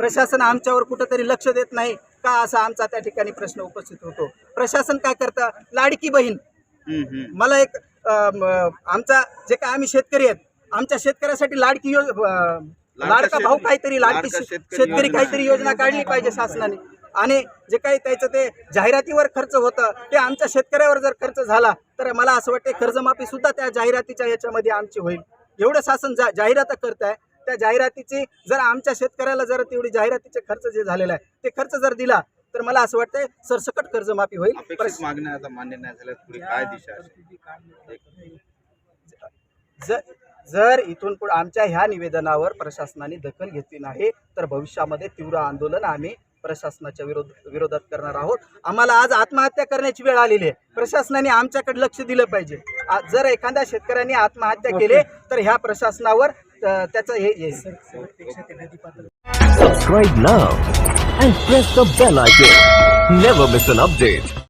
प्रशासन आमच्यावर कुठंतरी लक्ष देत नाही का असा आमचा त्या ठिकाणी प्रश्न उपस्थित होतो. प्रशासन काय करतं? लाडकी बहीण. मला एक आमचा जे काय आम्ही शेतकरी आहेत आमच्या शेतकऱ्यासाठी लाडकी योज लाडका भाऊ काहीतरी लाडकी शेतकरी. काहीतरी योजना काढली पाहिजे शासनाने. आणि जे काही त्याचं ते जाहिरातीवर खर्च होतं ते आमच्या शेतकऱ्यावर जर खर्च झाला तर मला असं वाटतं कर्जमाफी सुद्धा त्या जाहिरातीच्या याच्यामध्ये आमची होईल. एवढं शासन जा जाहिरात करत आहे त्या जाहिरातीची जर आमच्या शेतकऱ्याला जर तेवढी जाहिरातीचे खर्च जे झालेला आहे ते खर्च जर दिला तर मला असं वाटतंय सरसकट कर्जमाफी होईल. मागण्या आता मान्य नाही झाल्या पुढे काय दिशा जर जर इथून पुढे आमच्या ह्या निवेदनावर प्रशासनाने दखल घेतली नाही तर भविष्यामध्ये तीव्र आंदोलन आम्ही प्रशासनाच्या विरोध विरोधात करणार आहोत. आम्हाला आज आत्महत्या करण्याची वेळ आलेली आहे. प्रशासनाने आमच्याकडे लक्ष दिलं पाहिजे. जर एखाद्या शेतकऱ्यांनी आत्महत्या केली तर ह्या प्रशासनावर त्याचं हे येईल